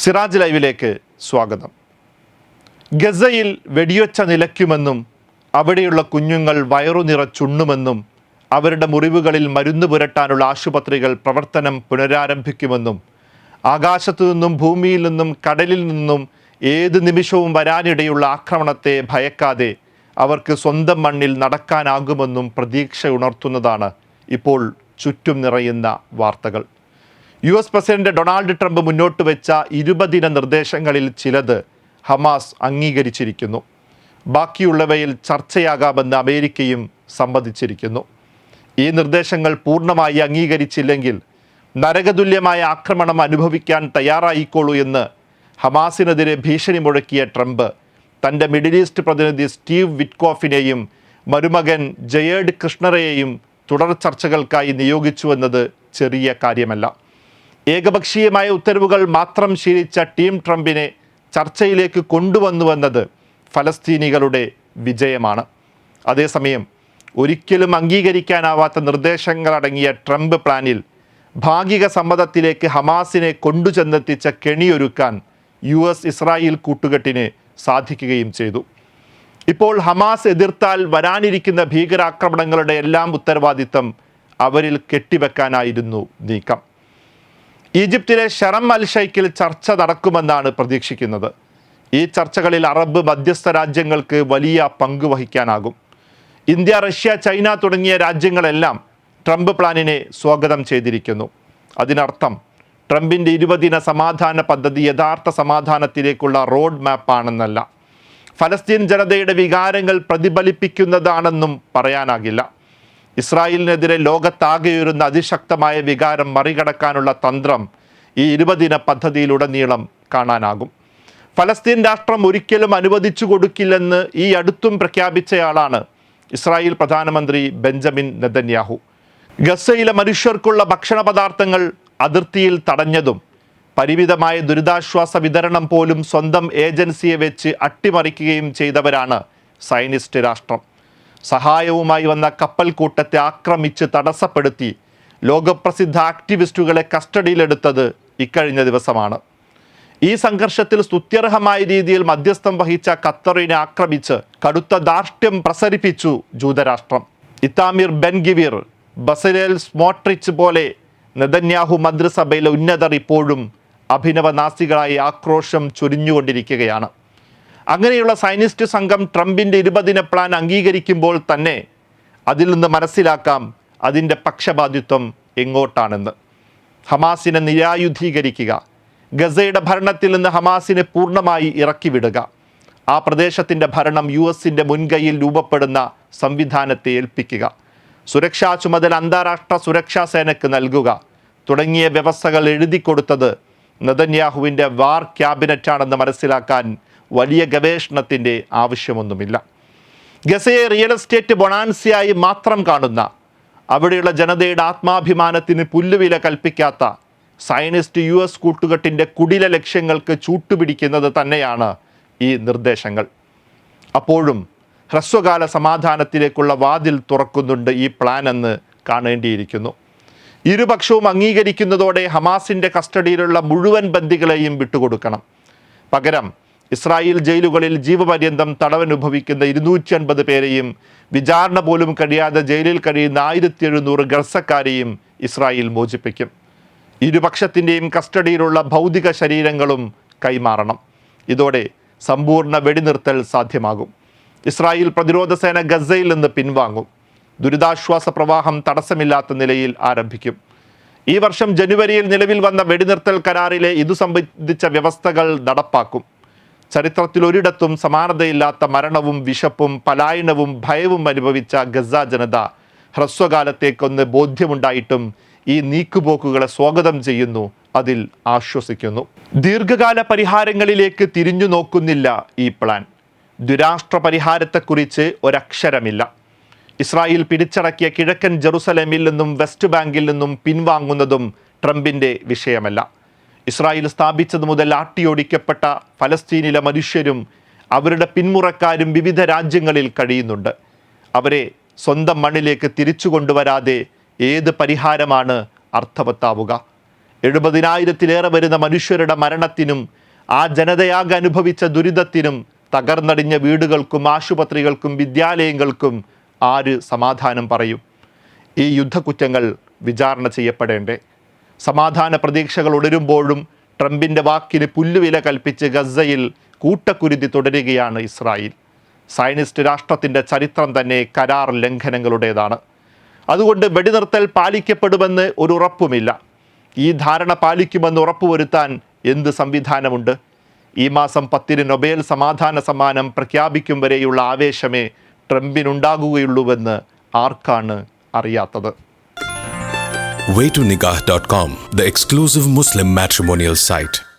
സിറാജ് ലൈവിലേക്ക് സ്വാഗതം. ഗസയിൽ വെടിയൊച്ച നിലയ്ക്കുമെന്നും അവിടെയുള്ള കുഞ്ഞുങ്ങൾ വയറു നിറച്ചുണ്ണുമെന്നും അവരുടെ മുറിവുകളിൽ മരുന്ന് പുരട്ടാനുള്ള ആശുപത്രികൾ പ്രവർത്തനം പുനരാരംഭിക്കുമെന്നും ആകാശത്തു നിന്നും ഭൂമിയിൽ നിന്നും കടലിൽ നിന്നും ഏത് നിമിഷവും വരാനിടയുള്ള ആക്രമണത്തെ ഭയക്കാതെ അവർക്ക് സ്വന്തം മണ്ണിൽ നടക്കാനാകുമെന്നും പ്രതീക്ഷ ഉണർത്തുന്നതാണ് ഇപ്പോൾ ചുറ്റും നിറയുന്ന വാർത്തകൾ. U S president Donald Trump മുന്നോട്ട് വെച്ച ഇരുപതിന നിർദ്ദേശങ്ങളിൽ ചിലത് ഹമാസ് അംഗീകരിച്ചിരിക്കുന്നു. ബാക്കിയുള്ളവയിൽ ചർച്ചയാകാമെന്ന് അമേരിക്കയും സമ്മതിച്ചിരിക്കുന്നു. ഈ നിർദ്ദേശങ്ങൾ പൂർണമായി അംഗീകരിച്ചില്ലെങ്കിൽ നരകതുല്യമായ ആക്രമണം അനുഭവിക്കാൻ തയ്യാറായിക്കോളൂ എന്ന് ഹമാസിനെതിരെ ഭീഷണി മുഴക്കിയ ട്രംപ് തന്റെ മിഡിൽ ഈസ്റ്റ് പ്രതിനിധി സ്റ്റീവ് വിറ്റ്കോഫിനെയും മരുമകൻ ജയേഡ് കൃഷ്ണറയെയും തുടർ ചർച്ചകൾക്കായി നിയോഗിച്ചുവെന്നത് ചെറിയ കാര്യമല്ല. ഏകപക്ഷീയമായ ഉത്തരവുകൾ മാത്രം ശീലിച്ച ടീം ട്രംപിനെ ചർച്ചയിലേക്ക് കൊണ്ടുവന്നുവെന്നത് ഫലസ്തീനികളുടെ വിജയമാണ്. അതേസമയം ഒരിക്കലും അംഗീകരിക്കാനാവാത്ത നിർദ്ദേശങ്ങളടങ്ങിയ ട്രംപ് പ്ലാനിൽ ഭാഗിക സമ്മതത്തിലേക്ക് ഹമാസിനെ കൊണ്ടുചെന്നെത്തിച്ച കെണിയൊരുക്കാൻ യു എസ് ഇസ്രായേൽ കൂട്ടുകെട്ടിന് സാധിക്കുകയും ചെയ്തു. ഇപ്പോൾ ഹമാസ് എതിർത്താൽ വരാനിരിക്കുന്ന ഭീകരാക്രമണങ്ങളുടെ എല്ലാം ഉത്തരവാദിത്തം അവരിൽ കെട്ടിവെക്കാനായിരുന്നു നീക്കം. ഈജിപ്തിലെ ഷറം അൽ ഷൈക്കിൽ ചർച്ച നടക്കുമെന്നാണ് പ്രതീക്ഷിക്കുന്നത്. ഈ ചർച്ചകളിൽ അറബ് മധ്യസ്ഥ രാജ്യങ്ങൾക്ക് വലിയ പങ്ക് വഹിക്കാനാകും. ഇന്ത്യ റഷ്യ ചൈന തുടങ്ങിയ രാജ്യങ്ങളെല്ലാം ട്രംപ് പ്ലാനിനെ സ്വാഗതം ചെയ്തിരിക്കുന്നു. അതിനർത്ഥം ട്രംപിന്റെ ഇരുപതിന സമാധാന പദ്ധതി യഥാർത്ഥ സമാധാനത്തിലേക്കുള്ള റോഡ് മാപ്പാണെന്നല്ല ഫലസ്തീൻ ജനതയുടെ വികാരങ്ങൾ പ്രതിഫലിപ്പിക്കുന്നതാണെന്നും പറയാനാകില്ല. ഇസ്രായേലിനെതിരെ ലോകത്താകെയുരുന്ന അതിശക്തമായ വികാരം മറികടക്കാനുള്ള തന്ത്രം ഈ ഇരുപതിന പദ്ധതിയിലുടനീളം കാണാനാകും. ഫലസ്തീൻ രാഷ്ട്രം ഒരിക്കലും അനുവദിച്ചു കൊടുക്കില്ലെന്ന് ഈ അടുത്തും പ്രഖ്യാപിച്ചയാളാണ് ഇസ്രായേൽ പ്രധാനമന്ത്രി ബെഞ്ചമിൻ നെതന്യാഹു. ഗസയിലെ മനുഷ്യർക്കുള്ള ഭക്ഷണ പദാർത്ഥങ്ങൾ അതിർത്തിയിൽ തടഞ്ഞതും പരിമിതമായ ദുരിതാശ്വാസ വിതരണം പോലും സ്വന്തം ഏജൻസിയെ വെച്ച് അട്ടിമറിക്കുകയും ചെയ്തവരാണ് സൈനിസ്റ്റ് രാഷ്ട്രം. സഹായവുമായി വന്ന കപ്പൽ കൂട്ടത്തെ ആക്രമിച്ച് തടസ്സപ്പെടുത്തി ലോകപ്രസിദ്ധ ആക്ടിവിസ്റ്റുകളെ കസ്റ്റഡിയിലെടുത്തത് ഇക്കഴിഞ്ഞ ദിവസമാണ്. ഈ സംഘർഷത്തിൽ സ്തുത്യർഹമായ രീതിയിൽ മധ്യസ്ഥം വഹിച്ച ഖത്തറിനെ ആക്രമിച്ച് കടുത്ത ദാർഷ്ട്യം പ്രസരിപ്പിച്ചു ജൂതരാഷ്ട്രം. Itamar Ben Gvir Bezalel Smotrich പോലെ നെതന്യാഹു മന്ത്രിസഭയിലെ ഉന്നതർ ഇപ്പോഴും അഭിനവനാസികളായി ആക്രോശം ചൊരിഞ്ഞുകൊണ്ടിരിക്കുകയാണ്. അങ്ങനെയുള്ള സൈനിസ്റ്റ് സംഘം ട്രംപിന്റെ ഇരുപതിന പ്ലാൻ അംഗീകരിക്കുമ്പോൾ തന്നെ അതിൽ നിന്ന് മനസ്സിലാക്കാം അതിന്റെ പക്ഷപാതിത്വം എങ്ങോട്ടാണെന്ന്. ഹമാസിനെ നിരായുധീകരിക്കുക ഗസയുടെ ഭരണത്തിൽ നിന്ന് ഹമാസിനെ പൂർണമായി ഇറക്കിവിടുക ആ പ്രദേശത്തിന്റെ ഭരണം യു എസിന്റെ മുൻകൈയിൽ രൂപപ്പെടുന്ന സംവിധാനത്തെ ഏൽപ്പിക്കുക സുരക്ഷാ ചുമതല അന്താരാഷ്ട്ര സുരക്ഷാ സേനയ്ക്ക് നൽകുക തുടങ്ങിയ വ്യവസ്ഥകൾ എഴുതി കൊടുത്തത് നെതന്യാഹുവിന്റെ വാർ ക്യാബിനറ്റാണെന്ന് മനസ്സിലാക്കാൻ വലിയ ഗവേഷണത്തിന്റെ ആവശ്യമൊന്നുമില്ല. ഗസയെ റിയൽ എസ്റ്റേറ്റ് ബൊണാൻസിയായി മാത്രം കാണുന്ന അവിടെയുള്ള ജനതയുടെ ആത്മാഭിമാനത്തിന് പുല്ലുവില കൽപ്പിക്കാത്ത സയനിസ്റ്റ് യു എസ് കൂട്ടുകെട്ടിന്റെ കുടില ലക്ഷ്യങ്ങൾക്ക് ചൂട്ടുപിടിക്കുന്നത് തന്നെയാണ് ഈ നിർദ്ദേശങ്ങൾ. അപ്പോഴും ഹ്രസ്വകാല സമാധാനത്തിലേക്കുള്ള വാതിൽ തുറക്കുന്നുണ്ട് ഈ പ്ലാൻ എന്ന് കാണേണ്ടിയിരിക്കുന്നു. ഇരുപക്ഷവും അംഗീകരിക്കുന്നതോടെ ഹമാസിന്റെ കസ്റ്റഡിയിലുള്ള മുഴുവൻ ബന്ദികളെയും വിട്ടുകൊടുക്കണം. പകരം ഇസ്രായേൽ ജയിലുകളിൽ ജീവപര്യന്തം തടവനുഭവിക്കുന്ന ഇരുന്നൂറ്റി അൻപത് പേരെയും വിചാരണ പോലും കഴിയാതെ ജയിലിൽ കഴിയുന്ന ആയിരത്തി എഴുന്നൂറ് ഗർസക്കാരെയും ഇസ്രായേൽ മോചിപ്പിക്കും. ഇരുപക്ഷത്തിന്റെയും കസ്റ്റഡിയിലുള്ള ഭൗതിക ശരീരങ്ങളും കൈമാറണം. ഇതോടെ സമ്പൂർണ വെടിനിർത്തൽ സാധ്യമാകും. ഇസ്രായേൽ പ്രതിരോധ സേന ഗസയിൽ നിന്ന് പിൻവാങ്ങും. ദുരിതാശ്വാസ പ്രവാഹം തടസ്സമില്ലാത്ത നിലയിൽ ആരംഭിക്കും. ഈ വർഷം ജനുവരിയിൽ നിലവിൽ വന്ന വെടിനിർത്തൽ കരാറിലെ ഇതു സംബന്ധിച്ച വ്യവസ്ഥകൾ നടപ്പാക്കും. ചരിത്രത്തിൽ ഒരിടത്തും സമാനതയില്ലാത്ത മരണവും വിശപ്പും പലായനവും ഭയവും അനുഭവിച്ച ഗസ ജനത ഹ്രസ്വകാലത്തേക്കൊന്ന് ബോധ്യമുണ്ടായിട്ടും ഈ നീക്കുപോക്കുകളെ സ്വാഗതം ചെയ്യുന്നു അതിൽ ആശ്വസിക്കുന്നു. ദീർഘകാല പരിഹാരങ്ങളിലേക്ക് തിരിഞ്ഞു നോക്കുന്നില്ല ഈ പ്ലാൻ. ദുരാഷ്ട്ര പരിഹാരത്തെക്കുറിച്ച് ഒരക്ഷരമില്ല. ഇസ്രായേൽ പിടിച്ചടക്കിയ കിഴക്കൻ ജെറുസലേമിൽ നിന്നും വെസ്റ്റ് ബാങ്കിൽ നിന്നും പിൻവാങ്ങുന്നതും ട്രംപിന്റെ വിഷയമല്ല. ഇസ്രായേൽ സ്ഥാപിച്ചത് മുതൽ ആട്ടിയോടിക്കപ്പെട്ട ഫലസ്തീനിലെ മനുഷ്യരും അവരുടെ പിന്മുറക്കാരും വിവിധ രാജ്യങ്ങളിൽ കഴിയുന്നുണ്ട്. അവരെ സ്വന്തം മണ്ണിലേക്ക് തിരിച്ചു കൊണ്ടുവരാതെ ഏത് പരിഹാരമാണ് അർത്ഥവത്താവുക? എഴുപതിനായിരത്തിലേറെ വരുന്ന മനുഷ്യരുടെ മരണത്തിനും ആ ജനതയാകെ അനുഭവിച്ച ദുരിതത്തിനും തകർന്നടിഞ്ഞ വീടുകൾക്കും ആശുപത്രികൾക്കും വിദ്യാലയങ്ങൾക്കും ആര് സമാധാനം പറയും? ഈ യുദ്ധക്കുറ്റങ്ങൾ വിചാരണ ചെയ്യപ്പെടേണ്ടേ? സമാധാന പ്രതീക്ഷകൾ ഉടരുമ്പോഴും ട്രംപിന്റെ വാക്കിന് പുല്ലുവില കൽപ്പിച്ച് ഗസയിൽ കൂട്ടക്കുരുതി തുടരുകയാണ് ഇസ്രായേൽ. സയനിസ്റ്റ് രാഷ്ട്രത്തിന്റെ ചരിത്രം തന്നെ കരാർ ലംഘനങ്ങളുടേതാണ്. അതുകൊണ്ട് വെടിനിർത്തൽ പാലിക്കപ്പെടുമെന്ന് ഒരു ഉറപ്പുമില്ല. ഈ ധാരണ പാലിക്കുമെന്ന് ഉറപ്പുവരുത്താൻ എന്ത് സംവിധാനമുണ്ട്? ഈ മാസം പത്തിന് നൊബേൽ സമാധാന സമ്മാനം പ്രഖ്യാപിക്കും വരെയുള്ള ആവേശമേ ട്രംപിനുണ്ടാകുകയുള്ളൂവെന്ന് ആർക്കാണ് അറിയാത്തത്? Wait to exclusive Muslim matrimonial site